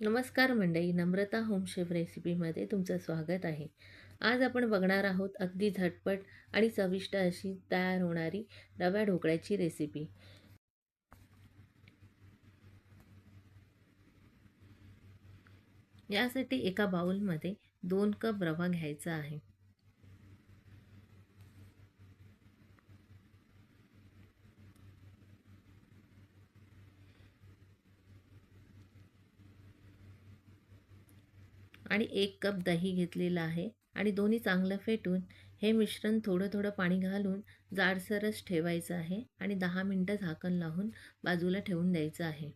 नमस्कार मंडळी नम्रता home chef रेसिपीमध्ये तुमचं स्वागत आहे. आज आपण बघणार आहोत अगदी झटपट आणि चविष्ट अशी तयार होणारी रव्या ढोकळ्याची रेसिपी. यासाठी एका बाउलमध्ये दोन कप रवा घ्यायचा आहे. आणि एक कप दही घेतलेलं आहे आणि दोन्ही चांगलं फेटून हे मिश्रण थोडं थोडं पाणी घालून जाडसरच ठेवायचं आहे आणि दहा मिनटं झाकण लावून बाजूला ठेवून द्यायचं आहे.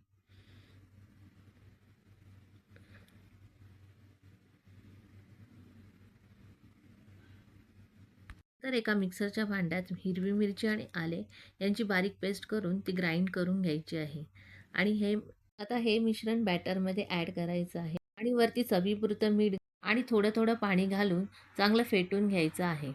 तर एका मिक्सरच्या भांड्यात हिरवी मिरची आणि आले यांची बारीक पेस्ट करून ती ग्राइंड करून घ्यायची आहे. आणि हे आता हे मिश्रण बॅटरमध्ये ॲड करायचं आहे. आणि वरती चवीपुरतं मीठ आणि थोडं थोडं पाणी घालून चांगलं फेटून घ्यायचं आहे.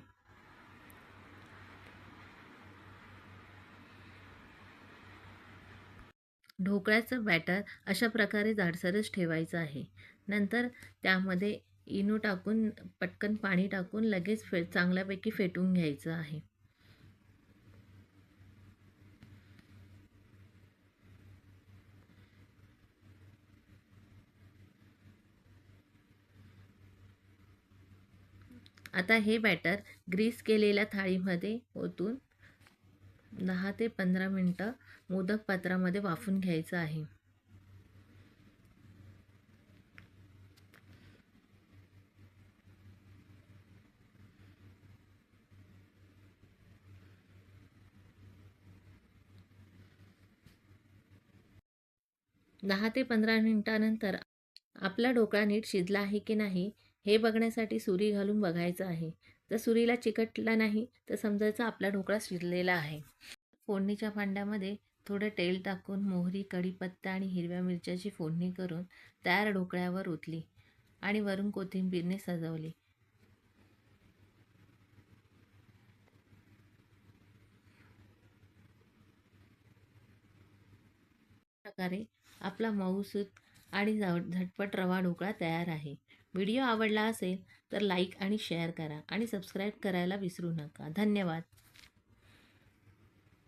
ढोकळ्याचं बॅटर अशा प्रकारे जाडसरच ठेवायचं आहे. नंतर त्यामध्ये इनो टाकून पटकन पाणी टाकून लगेच फे चांगल्यापैकी फेटून घ्यायचं आहे. आता हे बॅटर ग्रीस केलेल्या थाळीमध्ये ओतून दहा ते पंधरा मिनटं मोदक पात्रामध्ये वाफून घ्यायचं आहे. दहा ते पंधरा मिनटानंतर आपला ढोकळा नीट शिजला आहे की नाही हे बघण्यासाठी सुरी घालून बघायचं आहे. जर सुरीला चिकटला नाही तर समजायचं आपला ढोकळा शिजलेला आहे. फोडणीच्या भांड्यामध्ये थोडं तेल टाकून मोहरी कढीपत्ता आणि हिरव्या मिरच्याची फोडणी करून तयार ढोकळ्यावर ओतली आणि वरून कोथिंबीरने सजवली. प्रकारे आपला मऊसूत आणि झटपट रवा ढोकळा तयार आहे. व्हिडिओ आवडला असेल तर लाईक आणि शेअर करा आणि सबस्क्राईब करायला विसरू नका. धन्यवाद.